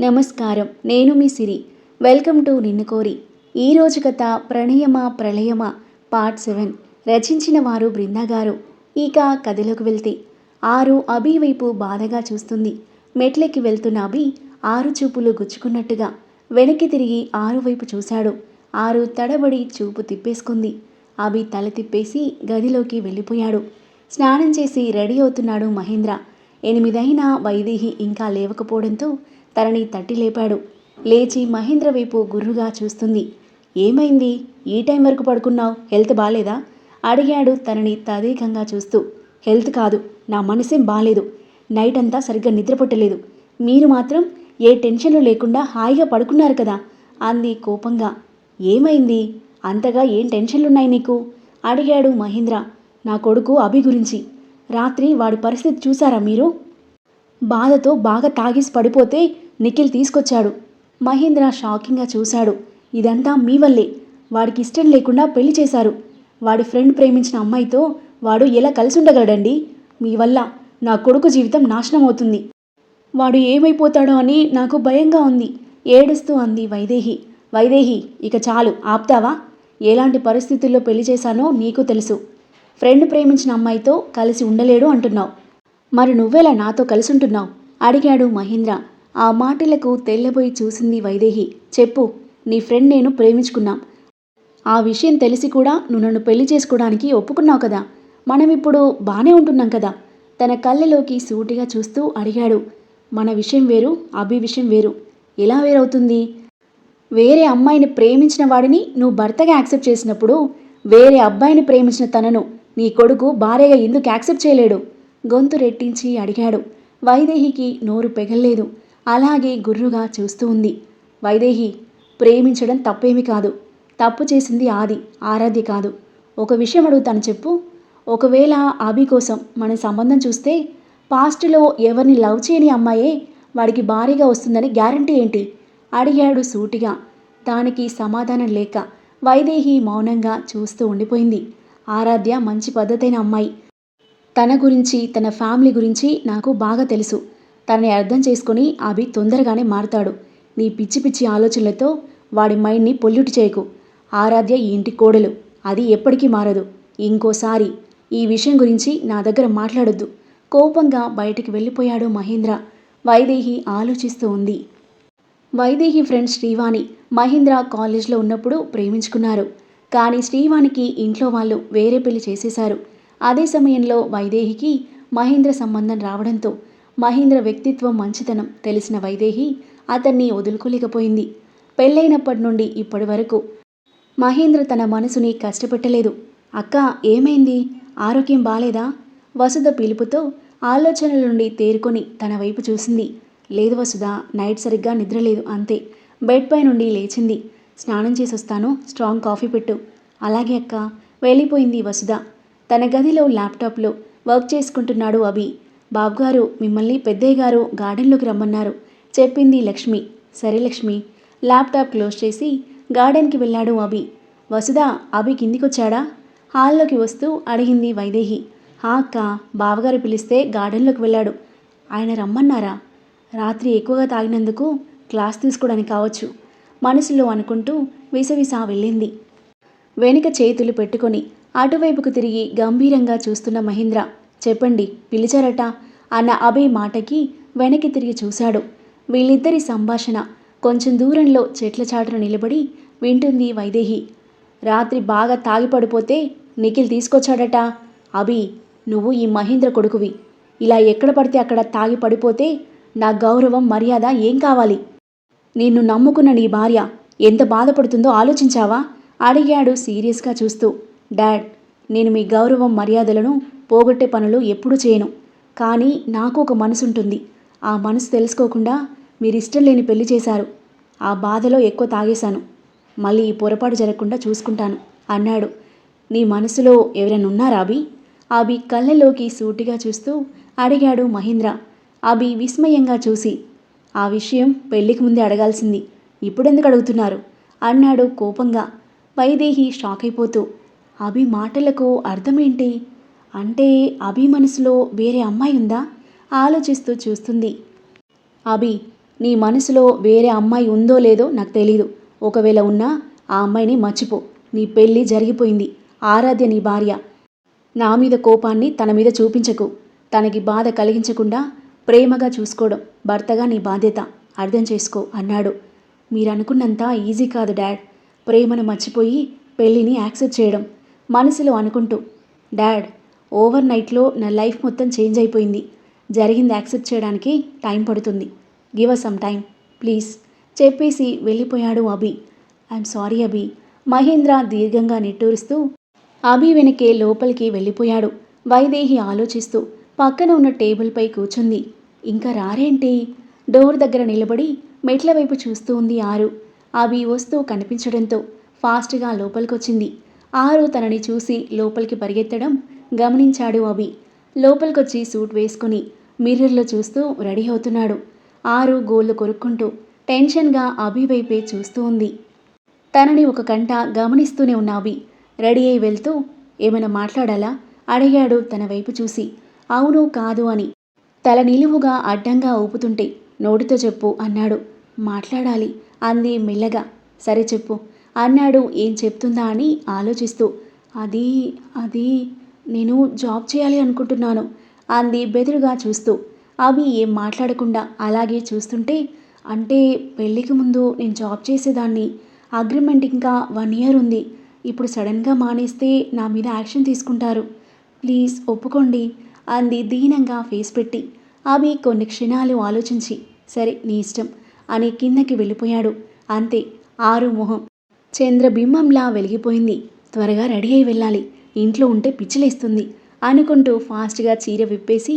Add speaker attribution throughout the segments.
Speaker 1: నమస్కారం. నేను మీ సిరి. Welcome to నిన్ను కోరి. ఈరోజు కథ ప్రణయమా ప్రళయమా? Part seven. రచించిన వారు బృందా గారు. ఇక కథలోకి వెళ్తే. ఆరు అభి వైపు బాధగా చూస్తుంది. మెట్లెక్కి వెళ్తున్న అభి ఆరు చూపులు గుచ్చుకున్నట్టుగా వెనక్కి తిరిగి ఆరు వైపు చూశాడు. ఆరు తడబడి చూపు తిప్పేసుకుంది. అభి తల తిప్పేసి గదిలోకి వెళ్ళిపోయాడు. స్నానం చేసి రెడీ అవుతున్నాడు మహేంద్ర. ఎనిమిదైనా వైదేహి ఇంకా లేవకపోవడంతో తనని తట్టి లేపాడు. లేచి మహేంద్ర వైపు గుర్రుగా చూస్తుంది. ఏమైంది? ఈ టైం వరకు పడుకున్నావు? హెల్త్ బాగాలేదా అడిగాడు తనని తదేకంగా చూస్తూ. హెల్త్ కాదు. నా మనసేం బాగాలేదు నైట్ అంతా సరిగ్గా నిద్రపట్టలేదు మీరు మాత్రం ఏ టెన్షన్లు లేకుండా హాయిగా పడుకున్నారు కదా? అంది కోపంగా. ఏమైంది? అంతగా ఏం టెన్షన్లున్నాయి నీకు? అడిగాడు మహేంద్ర. నా కొడుకు అభి గురించి. రాత్రి వాడి పరిస్థితి చూసారా మీరు? బాధతో బాగా తాగేసి పడిపోతే నిఖిల్ తీసుకొచ్చాడు. మహేంద్ర షాకింగ్గా చూశాడు. ఇదంతా మీ వల్లే. వాడికి ఇష్టం లేకుండా పెళ్ళి చేశారు. వాడి ఫ్రెండ్ ప్రేమించిన అమ్మాయితో వాడు ఎలా కలిసి ఉండగలడండి మీ వల్ల నా కొడుకు జీవితం నాశనం అవుతుంది. వాడు ఏమైపోతాడో అని నాకు భయంగా ఉంది. ఏడుస్తూ అంది వైదేహి. వైదేహి ఇక చాలు ఆప్తావా? ఎలాంటి పరిస్థితుల్లో పెళ్ళి చేశానో నీకు తెలుసు. ఫ్రెండ్ ప్రేమించిన అమ్మాయితో కలిసి ఉండలేడు అంటున్నావు. మరి నువ్వెలా నాతో కలిసి ఉంటున్నావు అడిగాడు మహేంద్ర. ఆ మాటలకు తెల్లబోయి చూసింది వైదేహి. చెప్పు నీ ఫ్రెండ్ నేను ప్రేమించుకున్నాం. ఆ విషయం తెలిసి కూడా నువ్వు నన్ను పెళ్ళి చేసుకోవడానికి ఒప్పుకున్నావు కదా. మనం ఇప్పుడు బాగానే ఉంటున్నాం కదా. తన కళ్ళలోకి సూటిగా చూస్తూ అడిగాడు. మన విషయం వేరు అభి విషయం వేరు. ఎలా వేరవుతుంది? వేరే అమ్మాయిని ప్రేమించిన వాడిని నువ్వు భర్తగా యాక్సెప్ట్ చేసినప్పుడు వేరే అబ్బాయిని ప్రేమించిన తనను నీ కొడుకు భార్యగా ఎందుకు యాక్సెప్ట్ చేయలేడు? గొంతు రెట్టించి అడిగాడు. వైదేహికి నోరు పెగల్లేదు. అలాగే గుర్రుగా చూస్తూ ఉంది. వైదేహి ప్రేమించడం తప్పేమీ కాదు. తప్పు చేసింది ఆది ఆరాధ్య కాదు. ఒక విషయం అడుగుతాను చెప్పు. ఒకవేళ అభి కోసం మన సంబంధం చూస్తే పాస్ట్లో ఎవరిని లవ్ చేయని అమ్మాయే వాడికి భారీగా వస్తుందని గ్యారంటీ ఏంటి? అడిగాడు సూటిగా. దానికి సమాధానం లేక వైదేహి మౌనంగా చూస్తూ ఉండిపోయింది. ఆరాధ్య మంచి పద్ధతైన అమ్మాయి. తన గురించి తన ఫ్యామిలీ గురించి నాకు బాగా తెలుసు. తనని అర్థం చేసుకుని అభి తొందరగానే మారుతాడు. నీ పిచ్చి పిచ్చి ఆలోచనలతో వాడి మైండ్ని పొల్యూట్ చేయకు. ఆరాధ్య ఈ ఇంటి కోడలు. అది ఎప్పటికీ మారదు. ఇంకోసారి ఈ విషయం గురించి నా దగ్గర మాట్లాడొద్దు. కోపంగా బయటికి వెళ్ళిపోయాడు మహేంద్ర. వైదేహి ఆలోచిస్తూ ఉంది. వైదేహి ఫ్రెండ్ శ్రీవాణి మహేంద్ర కాలేజ్లో ఉన్నప్పుడు ప్రేమించుకున్నారు. కానీ శ్రీవాణికి ఇంట్లో వాళ్ళు వేరే పెళ్ళి చేసేశారు. అదే సమయంలో వైదేహికి మహేంద్ర సంబంధం రావడంతో మహేంద్ర వ్యక్తిత్వం మంచితనం తెలిసిన వైదేహి అతన్ని వదులుకోలేకపోయింది. పెళ్ళైనప్పటి నుండి ఇప్పటి వరకు మహేంద్ర తన మనసుని కష్టపెట్టలేదు. అక్క ఏమైంది? ఆరోగ్యం బాలేదా? వసుధ పిలుపుతో ఆలోచనల నుండి తేరుకొని తన వైపు చూసింది. లేదు వసుధ నైట్ సరిగ్గా నిద్రలేదు అంతే. బెడ్ పై నుండి లేచింది. స్నానం చేసి వస్తాను స్ట్రాంగ్ కాఫీ పెట్టు. అలాగే అక్క. వెళ్ళిపోయింది వసుధ. తన గదిలో ల్యాప్టాప్లో వర్క్ చేసుకుంటున్నాడు అభి. బాబుగారు మిమ్మల్ని పెద్దయ్య గారు గార్డెన్లోకి రమ్మన్నారు. చెప్పింది లక్ష్మి. సరే లక్ష్మి. ల్యాప్టాప్ క్లోజ్ చేసి గార్డెన్కి వెళ్ళాడు అభి. వసుధ అభి కిందికొచ్చాడా? హాల్లోకి వస్తూ అడిగింది వైదేహి. హా అక్క బావగారు పిలిస్తే గార్డెన్లోకి వెళ్ళాడు. ఆయన రమ్మన్నారా? రాత్రి ఎక్కువగా తాగినందుకు క్లాస్ తీసుకోవడానికి కావచ్చు. మనసులో అనుకుంటూ విసవిసా వెళ్ళింది. వెనుక చేతులు పెట్టుకొని అటువైపుకు తిరిగి గంభీరంగా చూస్తున్న మహేంద్ర చెప్పండి పిలిచారట. అన్న అభయ్ మాటకి వెనక్కి తిరిగి చూశాడు. వీళ్ళిద్దరి సంభాషణ కొంచెం దూరంలో చెట్ల చాటున నిలబడి వింటుంది వైదేహి. రాత్రి బాగా తాగి పడిపోతే నిఖిల్ తీసుకొచ్చాడట. అభి నువ్వు ఈ మహేంద్ర కొడుకువి. ఇలా ఎక్కడ పడితే అక్కడ తాగి పడిపోతే నా గౌరవం మర్యాద ఏం కావాలి? నిన్ను నమ్ముకున్న నీ భార్య ఎంత బాధపడుతుందో ఆలోచించావా? అడిగాడు సీరియస్గా చూస్తూ. డాడ్ నేను మీ గౌరవం మర్యాదలను పోగొట్టే పనులు ఎప్పుడూ చేయను. కానీ నాకు ఒక మనసు ఉంటుంది ఆ మనసు తెలుసుకోకుండా మీరు ఇష్టం లేని పెళ్ళి చేశారు. ఆ బాధలో ఎక్కువ తాగేశాను. మళ్ళీ ఈ పొరపాటు జరగకుండా చూసుకుంటాను అన్నాడు. నీ మనసులో ఎవరైనా ఉన్నారా అభి? అభి కళ్ళలోకి సూటిగా చూస్తూ అడిగాడు మహేంద్ర. అభి విస్మయంగా చూసి ఆ విషయం పెళ్ళికి ముందే అడగాల్సింది. ఇప్పుడెందుకు అడుగుతున్నారు? అన్నాడు కోపంగా. వైదేహి షాక్ అయిపోతూ అభి మాటలకు అర్థమేంటి? అంటే అభి మనసులో వేరే అమ్మాయి ఉందా? ఆలోచిస్తూ చూస్తుంది. అభి నీ మనసులో వేరే అమ్మాయి ఉందో లేదో నాకు తెలీదు. ఒకవేళ ఉన్నా ఆ అమ్మాయిని మర్చిపో. నీ పెళ్ళి జరిగిపోయింది. ఆరాధ్య నీ భార్య. నా మీద కోపాన్ని తన మీద చూపించకు. తనకి బాధ కలిగించకుండా ప్రేమగా చూసుకోవడం భర్తగా నీ బాధ్యత. అర్థం చేసుకో అన్నాడు. మీరు అనుకున్నంత ఈజీ కాదు డాడ్. ప్రేమను మర్చిపోయి పెళ్ళిని యాక్సెప్ట్ చేయడం. మనసులో అనుకుంటూ డాడ్ ఓవర్ నైట్లో నా లైఫ్ మొత్తం చేంజ్ అయిపోయింది. జరిగింది యాక్సెప్ట్ చేయడానికి టైం పడుతుంది. Give a some time please. చెప్పేసి వెళ్ళిపోయాడు అభి. I'm sorry Abhi. మహేంద్ర దీర్ఘంగా నిట్టూరుస్తూ అభి వెనకే లోపలికి వెళ్ళిపోయాడు. వైదేహి ఆలోచిస్తూ పక్కన ఉన్న టేబుల్పై కూర్చుంది. ఇంకా రారేంటి? డోర్ దగ్గర నిలబడి మెట్ల వైపు చూస్తూ ఉంది ఆరు. అభి వస్తూ కనిపించడంతో ఫాస్ట్గా లోపలికొచ్చింది. ఆరు తనని చూసి లోపలికి పరిగెత్తడం గమనించాడు అభి. లోపలికొచ్చి సూట్ వేసుకుని మిర్రర్లో చూస్తూ రెడీ అవుతున్నాడు. ఆరు గోళ్ళు కొరుక్కుంటూ టెన్షన్గా అభి వైపే చూస్తూ ఉంది. తనని ఒక కంట గమనిస్తూనే ఉన్న అభి రెడీ అయి వెళ్తూ ఏమైనా మాట్లాడాలా? అడిగాడు తన వైపు చూసి. అవును కాదు అని. తల నిలువుగా అడ్డంగా ఊపుతుంటే నోటితో చెప్పు అన్నాడు. మాట్లాడాలి అంది మెల్లగా. సరే చెప్పు. అన్నాడు ఏం చెప్తుందా అని ఆలోచిస్తూ. అది అది నేను జాబ్ చేయాలి అనుకుంటున్నాను అంది బెదురుగా చూస్తూ. అవి ఏం మాట్లాడకుండా అలాగే చూస్తుంటే అంటే పెళ్ళికి ముందు నేను జాబ్ చేసేదాన్ని. అగ్రిమెంట్ ఇంకా వన్ ఇయర్ ఉంది. ఇప్పుడు సడన్గా మానేస్తే నా మీద యాక్షన్ తీసుకుంటారు. ప్లీజ్ ఒప్పుకోండి అంది దీనంగా ఫేస్ పెట్టి. అవి కొన్ని క్షణాలు ఆలోచించి సరే నీ ఇష్టం అని కిందకి వెళ్ళిపోయాడు. అంతే ఆరు మొహం చంద్రబింబంలా వెలిగిపోయింది. త్వరగా రెడీ అయి వెళ్ళాలి. ఇంట్లో ఉంటే పిచ్చిలేస్తుంది అనుకుంటూ ఫాస్ట్గా చీర విప్పేసి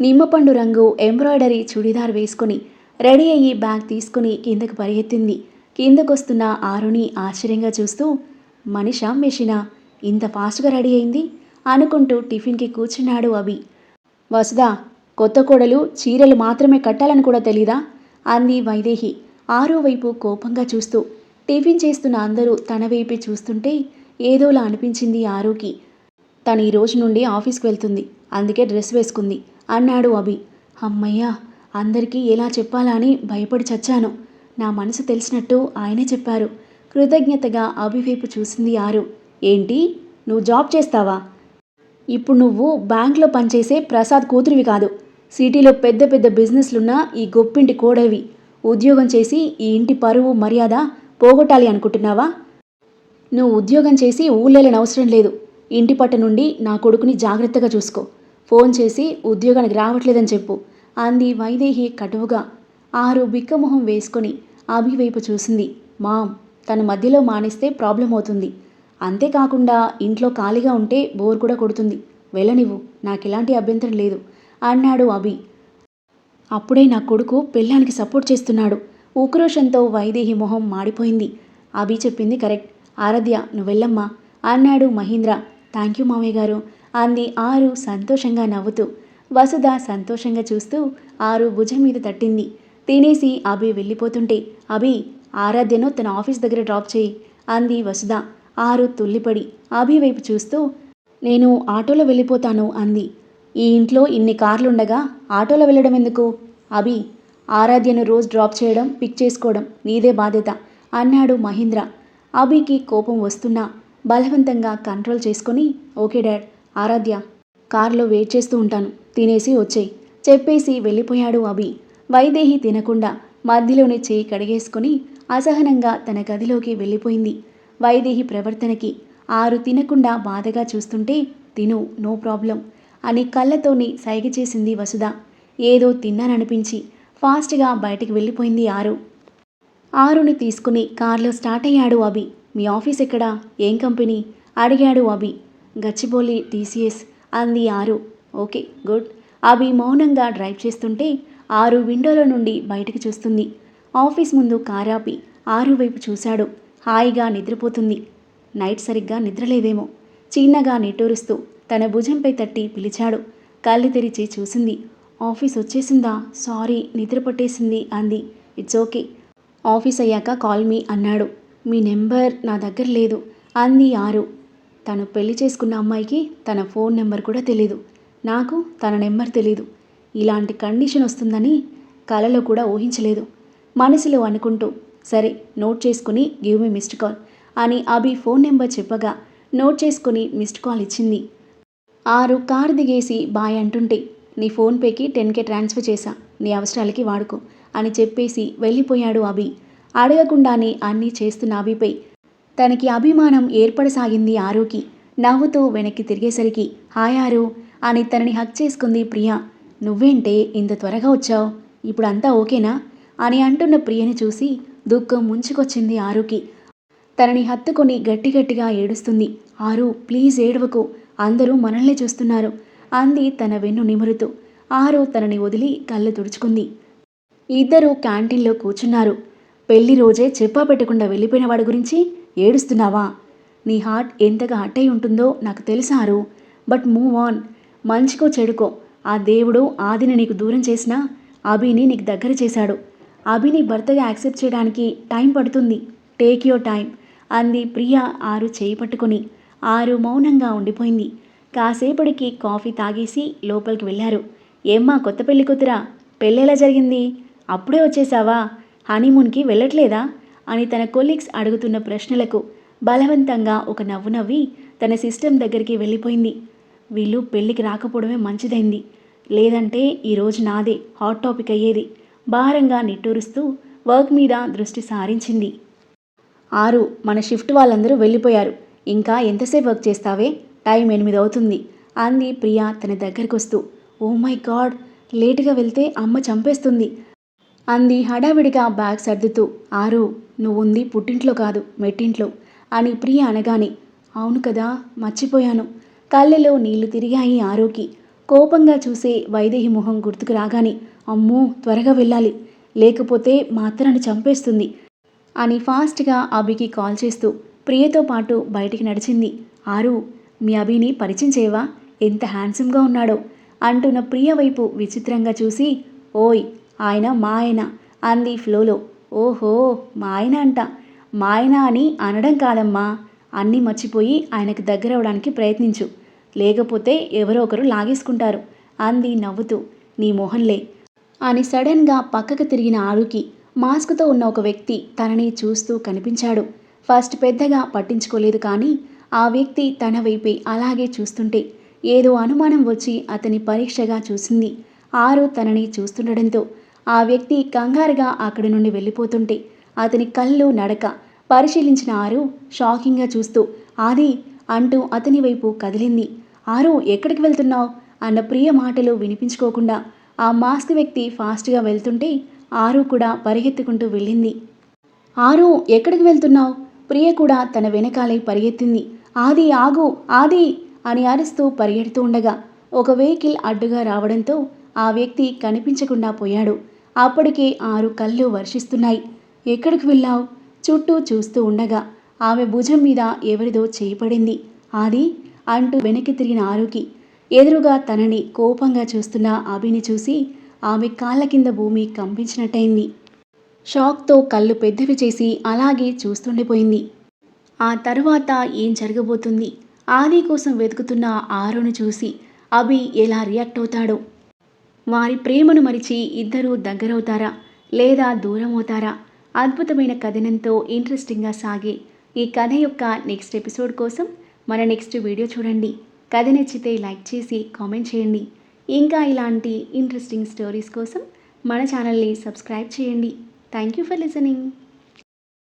Speaker 1: నిమ్మపండు రంగు ఎంబ్రాయిడరీ చుడిదార్ వేసుకుని రెడీ అయ్యి బ్యాగ్ తీసుకుని కిందకు పరిగెత్తింది. కిందకొస్తున్న ఆరుని ఆశ్చర్యంగా చూస్తూ మనిషా మెషినా ఇంత ఫాస్ట్గా రెడీ అయింది? అనుకుంటూ టిఫిన్కి కూర్చున్నాడు అభి. వసుదా కొత్త కోడలు చీరలు మాత్రమే కట్టాలని కూడా తెలీదా? అంది వైదేహి. ఆరో వైపు కోపంగా చూస్తూ టిఫిన్ చేస్తున్న అందరూ తన వైపే చూస్తుంటే ఏదోలా అనిపించింది ఆరుకి. తను ఈ రోజు నుండి ఆఫీస్కి వెళ్తుంది. అందుకే డ్రెస్ వేసుకుంది. అన్నాడు అభి. అమ్మయ్యా అందరికీ ఎలా చెప్పాలా అని భయపడి చచ్చాను. నా మనసు తెలిసినట్టు ఆయనే చెప్పారు. కృతజ్ఞతగా అభి వైపు చూసింది ఆరు. ఏంటి? నువ్వు జాబ్ చేస్తావా? ఇప్పుడు నువ్వు బ్యాంక్లో పనిచేసే ప్రసాద్ కూతురివి కాదు. సిటీలో పెద్ద పెద్ద బిజినెస్లున్న ఈ గొప్పింటి కోడలివి. ఉద్యోగం చేసి ఈ ఇంటి పరువు మర్యాద పోగొట్టాలి అనుకుంటున్నావా? నువ్వు ఉద్యోగం చేసి ఊళ్ళేలని అవసరం లేదు. ఇంటి పట్ట నుండి నా కొడుకుని జాగ్రత్తగా చూసుకో. ఫోన్ చేసి ఉద్యోగానికి రావట్లేదని చెప్పు. అంది వైదేహి కటువుగా. ఆరు బిక్కమొహం వేసుకొని అభి వైపు చూసింది. మామ్ తన మధ్యలో మానేస్తే ప్రాబ్లం అవుతుంది. అంతేకాకుండా ఇంట్లో ఖాళీగా ఉంటే బోర్ కూడా కొడుతుంది. వెళ్ళనివ్వు నాకు ఎలాంటి అభ్యంతరం లేదు అన్నాడు అభి. అప్పుడే నా కొడుకు పెళ్ళానికి సపోర్ట్ చేస్తున్నాడు. ఉక్రోషంతో వైదేహి మొహం మాడిపోయింది. అభి చెప్పింది కరెక్ట్. ఆరాధ్య నువ్వెళ్ళమ్మా అన్నాడు మహీంద్ర. థ్యాంక్ యూ మామయ్య గారు అంది ఆరు సంతోషంగా నవ్వుతూ. వసుధ సంతోషంగా చూస్తూ ఆరు భుజం మీద తట్టింది. తినేసి అభి వెళ్ళిపోతుంటే అభి ఆరాధ్యను తన ఆఫీస్ దగ్గర డ్రాప్ చేయి అంది వసుధ. ఆరు తుల్లిపడి అభి వైపు చూస్తూ నేను ఆటోలో వెళ్ళిపోతాను అంది. ఈ ఇంట్లో ఇన్ని కార్లుండగా ఆటోలో వెళ్ళడం ఎందుకు? అభి ఆరాధ్యను రోజు డ్రాప్ చేయడం పిక్ చేసుకోవడం నీదే బాధ్యత అన్నాడు మహీంద్ర. అభికి కోపం వస్తున్నా బలవంతంగా కంట్రోల్ చేసుకొని ఓకే డాడ్ ఆరాధ్య కారులో వెయిట్ చేస్తూ ఉంటాను. తినేసి వచ్చేయి. చెప్పేసి వెళ్ళిపోయాడు అభి. వైదేహి తినకుండా మధ్యలోనే చేయి కడిగేసుకుని అసహనంగా తన గదిలోకి వెళ్ళిపోయింది. వైదేహి ప్రవర్తనకి ఆరు తినకుండా బాధగా చూస్తుంటే తిను నో ప్రాబ్లం అని కళ్ళతోని సైగ చేసింది వసుధ. ఏదో తిన్నాననిపించి ఫాస్ట్గా బయటికి వెళ్ళిపోయింది ఆరు. ఆరుని తీసుకుని కార్లో స్టార్ట్ అయ్యాడు అభి. మీ ఆఫీస్ ఎక్కడా? ఏం కంపెనీ? అడిగాడు అభి. గచ్చిబౌలి టీసీఎస్ అంది ఆరు. Okay good. అభి మౌనంగా డ్రైవ్ చేస్తుంటే ఆరు విండోలో నుండి బయటకు చూస్తుంది. ఆఫీస్ ముందు కారాపి ఆరు వైపు చూశాడు. హాయిగా నిద్రపోతుంది. నైట్ సరిగ్గా నిద్రలేదేమో. చిన్నగా నిట్టూరుస్తూ తన భుజంపై తట్టి పిలిచాడు. కళ్ళు తెరిచి చూసింది. ఆఫీస్ వచ్చేసిందా? సారీ నిద్ర పట్టేసింది అంది. It's okay. ఆఫీస్ అయ్యాక కాల్ మీ అన్నాడు. మీ నెంబర్ నా దగ్గర లేదు. అంది ఆరు. తను పెళ్ళి చేసుకున్న అమ్మాయికి తన ఫోన్ నెంబర్ కూడా తెలీదు. నాకు తన నెంబర్ తెలీదు. ఇలాంటి కండిషన్ వస్తుందని కలలో కూడా ఊహించలేదు. మనసులో అనుకుంటూ సరే నోట్ చేసుకుని గివ్ మీ మిస్డ్ కాల్ అని అభి ఫోన్ నెంబర్ చెప్పగా నోట్ చేసుకుని మిస్డ్ కాల్ ఇచ్చింది. ఆరు కారు దిగేసి బాయ్ అంటుంటే నీ ఫోన్పేకి టెన్ కే ట్రాన్స్ఫర్ చేశా. నీ అవసరాలకి వాడుకో. అని చెప్పేసి వెళ్ళిపోయాడు అభి. అడగకుండానే అన్నీ చేస్తున్న అభిపై తనకి అభిమానం ఏర్పడసాగింది ఆరుకి. నవ్వుతూ వెనక్కి తిరిగేసరికి హాయ్ ఆరు అని తనని హక్ చేసుకుంది ప్రియా. నువ్వేంటే ఇంత త్వరగా వచ్చావు? ఇప్పుడు అంతా ఓకేనా? అని అంటున్న ప్రియని చూసి దుఃఖం ముంచుకొచ్చింది ఆరుకి. తనని హత్తుకొని గట్టి గట్టిగా ఏడుస్తుంది. ఆరు ప్లీజ్ ఏడవకు. అందరూ మనల్ని చూస్తున్నారు అంది తన వెన్ను నిమురుతూ. ఆరు తనని వదిలి కళ్ళు తుడుచుకుంది. ఇద్దరూ క్యాంటీన్లో కూర్చున్నారు. పెళ్ళి రోజే చెప్పా పెట్టకుండా వెళ్ళిపోయిన వాడి గురించి ఏడుస్తున్నావా? నీ హార్ట్ ఎంతగా హట్ అయి ఉంటుందో నాకు తెలుసారు బట్ మూవ్ ఆన్. మంచికో చెడుకో. ఆ దేవుడు ఆదిని నీకు దూరం చేసినా అభిని నీకు దగ్గర చేశాడు. అభిని భర్తగా యాక్సెప్ట్ చేయడానికి టైం పడుతుంది. టేక్ యువర్ టైం అంది ప్రియ ఆరు చేయి పట్టుకుని. ఆరు మౌనంగా ఉండిపోయింది. కాసేపటికి కాఫీ తాగేసి లోపలికి వెళ్ళారు. ఏమ్మా కొత్త పెళ్ళి కూతురా? పెళ్ళెలా జరిగింది? అప్పుడే వచ్చేసావా? హనీమూన్కి వెళ్ళట్లేదా? అని తన కొలీగ్స్ అడుగుతున్న ప్రశ్నలకు బలవంతంగా ఒక నవ్వు నవ్వి తన సిస్టమ్ దగ్గరికి వెళ్ళిపోయింది. వీళ్ళు పెళ్ళికి రాకపోవడమే మంచిదైంది. లేదంటే ఈరోజు నాదే హాట్ టాపిక్ అయ్యేది. భారంగా నిట్టూరుస్తూ వర్క్ మీద దృష్టి సారించింది. ఆరు మన షిఫ్ట్ వాళ్ళందరూ వెళ్ళిపోయారు. ఇంకా ఎంతసేపు వర్క్ చేస్తావే? టైం ఎనిమిది అవుతుంది అంది ప్రియా తన దగ్గరికి వస్తూ ఓ మై గాడ్! లేటుగా వెళ్తే అమ్మ చంపేస్తుంది. అంది హడావిడిగా బ్యాగ్ సర్దుతూ. ఆరు నువ్వుంది పుట్టింట్లో కాదు మెట్టింట్లో అని ప్రియ అనగానే. అవును కదా మర్చిపోయాను. కళ్ళలో నీళ్ళు తిరిగాయి ఆరోకి. కోపంగా చూసే వైదేహి మొహం గుర్తుకు రాగానే అమ్మో త్వరగా వెళ్ళాలి. లేకపోతే మా అత్త నన్ను చంపేస్తుంది అని ఫాస్ట్గా అభికి కాల్ చేస్తూ ప్రియతో పాటు బయటికి నడిచింది. ఆరు మీ అభిని పరిచయం చేయవా? ఎంత హ్యాండ్సమ్గా ఉన్నాడో అంటున్న ప్రియ వైపు విచిత్రంగా చూసి ఓయ్ ఆయన మా ఆయన అంది ఫ్లోలో. ఓహో మా ఆయన అంట. మా ఆయన అని అనడం కాదమ్మా. అన్నీ మర్చిపోయి ఆయనకు దగ్గరవడానికి ప్రయత్నించు. లేకపోతే ఎవరో ఒకరు లాగేసుకుంటారు అంది నవ్వుతూ. నీ మొహంలే. అని సడన్గా పక్కకు తిరిగిన ఆరుకి మాస్క్తో ఉన్న ఒక వ్యక్తి తనని చూస్తూ కనిపించాడు. ఫస్ట్ పెద్దగా పట్టించుకోలేదు కానీ ఆ వ్యక్తి తన వైపే అలాగే చూస్తుంటే ఏదో అనుమానం వచ్చి అతని పరీక్షగా చూసింది. ఆరు తనని చూస్తుండడంతో ఆ వ్యక్తి కంగారుగా అక్కడి నుండి వెళ్ళిపోతుంటే అతని కళ్ళు నడక పరిశీలించిన ఆరు షాకింగ్గా చూస్తూ ఆది అంటూ అతని వైపు కదిలింది. ఆరు ఎక్కడికి వెళ్తున్నావు? అన్న ప్రియ మాటలు వినిపించుకోకుండా ఆ మాస్క్ వ్యక్తి ఫాస్ట్గా వెళ్తుంటే ఆరు కూడా పరిగెత్తుకుంటూ వెళ్ళింది. ఆరు ఎక్కడికి వెళ్తున్నావు? ప్రియ కూడా తన వెనకాలే పరిగెత్తింది. ఆది ఆగు ఆది అని అరుస్తూ పరిగెడుతూ ఉండగా ఒక వెహికల్ అడ్డుగా రావడంతో ఆ వ్యక్తి కనిపించకుండా పోయాడు. అప్పటికే ఆరు కళ్ళు వర్షిస్తున్నాయి. ఎక్కడికి వెళ్ళావు? చుట్టూ చూస్తూ ఉండగా ఆమె భుజం మీద ఎవరిదో చేయబడింది అది అంటూ వెనక్కి తిరిగిన ఆరుకి. ఎదురుగా తనని కోపంగా చూస్తున్న అభిని చూసి ఆమె కాళ్ళ కింద భూమి కంపించినట్టయింది. షాక్తో కళ్ళు పెద్దవి చేసి అలాగే చూస్తుండిపోయింది. ఆ తరువాత ఏం జరగబోతుంది? ఆది కోసం వెతుకుతున్న ఆరును చూసి అభి ఎలా రియాక్ట్ అవుతాడో వారి ప్రేమను మరిచి ఇద్దరూ దగ్గరవుతారా లేదా దూరం అవుతారా అద్భుతమైన కథనంతో ఇంట్రెస్టింగ్గా సాగే ఈ కథ యొక్క నెక్స్ట్ ఎపిసోడ్ కోసం మన నెక్స్ట్ వీడియో చూడండి. కథ నచ్చితే లైక్ చేసి కామెంట్ చేయండి. ఇంకా ఇలాంటి ఇంట్రెస్టింగ్ స్టోరీస్ కోసం మన ఛానల్ని సబ్స్క్రైబ్ చేయండి. Thank you for listening